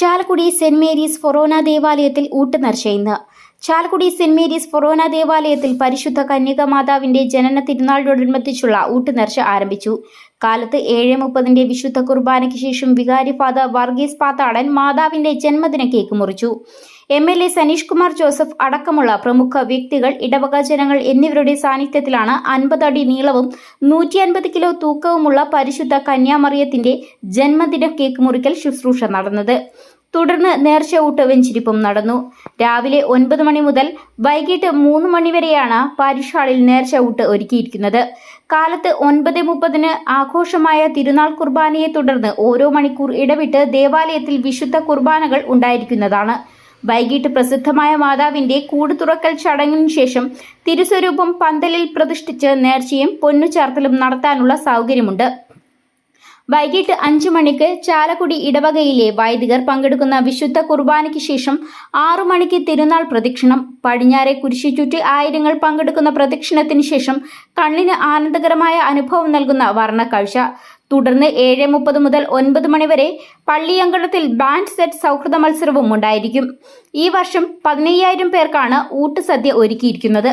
Chalakudy saint Mary's ഫൊറോന ദേവാലയത്തിൽ ഊട്ടുനേർച്ച ഇന്ന്. Chalakudy saint Mary's ഫൊറോന ദേവാലയത്തിൽ പരിശുദ്ധ കന്യക മാതാവിന്റെ ജനന തിരുനാളിനോടനുബന്ധിച്ചുള്ള ഊട്ടുനർച്ച ആരംഭിച്ചു. കാലത്ത് ഏഴ് മുപ്പതിന്റെ വിശുദ്ധ കുർബാനയ്ക്ക് ശേഷം വികാരി ഫാദർ വർഗീസ് പാത്താടൻ മാതാവിന്റെ ജന്മദിന കേക്ക് മുറിച്ചു. M L A Saneesh Kumar Joseph അടക്കമുള്ള പ്രമുഖ വ്യക്തികൾ ഇടവക ജനങ്ങൾ എന്നിവരുടെ സാന്നിധ്യത്തിലാണ് അൻപത് അടി നീളവും നൂറ്റി അൻപത് കിലോ തൂക്കവുമുള്ള പരിശുദ്ധ കന്യാമറിയത്തിന്റെ ജന്മദിന കേക്ക് മുറിക്കൽ ശുശ്രൂഷ നടന്നത്. തുടർന്ന് നേർച്ച ഊട്ട് വെഞ്ചിരിപ്പും നടന്നു. രാവിലെ ഒൻപത് മണി മുതൽ വൈകിട്ട് മൂന്ന് മണിവരെയാണ് പാരിഷാളിൽ നേർച്ച ഊട്ട് ഒരുക്കിയിരിക്കുന്നത്. കാലത്ത് ഒൻപത് മുപ്പതിന് ആഘോഷമായ തിരുനാൾ കുർബാനയെ തുടർന്ന് ഓരോ മണിക്കൂർ ഇടവിട്ട് ദേവാലയത്തിൽ വിശുദ്ധ കുർബാനകൾ ഉണ്ടായിരിക്കുന്നതാണ്. വൈകിട്ട് പ്രസിദ്ധമായ മാതാവിന്റെ കൂട് തുറക്കൽ ചടങ്ങിനു ശേഷം തിരുസ്വരൂപം പന്തലിൽ പ്രതിഷ്ഠിച്ച് നേർച്ചയും പൊന്നുചാർത്തലും നടത്താനുള്ള സൗകര്യമുണ്ട്. വൈകിട്ട് അഞ്ചു മണിക്ക് ചാലക്കുടി ഇടവകയിലെ വൈദികർ പങ്കെടുക്കുന്ന വിശുദ്ധ കുർബാനയ്ക്ക് ശേഷം ആറു മണിക്ക് തിരുനാൾ പ്രദക്ഷിണം പടിഞ്ഞാറെ കുരിശി ചുറ്റി ആയിരങ്ങൾ പങ്കെടുക്കുന്ന പ്രദക്ഷിണത്തിന് ശേഷം കണ്ണിന് ആനന്ദകരമായ അനുഭവം നൽകുന്ന വർണക്കാഴ്ച തുടർന്ന് ഏഴ് മുപ്പത് മുതൽ ഒൻപത് മണിവരെ പള്ളിയങ്കണത്തിൽ ബാൻഡ് സെറ്റ് സൗഹൃദ മത്സരവും ഉണ്ടായിരിക്കും. ഈ വർഷം പതിനയ്യായിരം പേർക്കാണ് ഊട്ടുസദ്യ ഒരുക്കിയിരിക്കുന്നത്.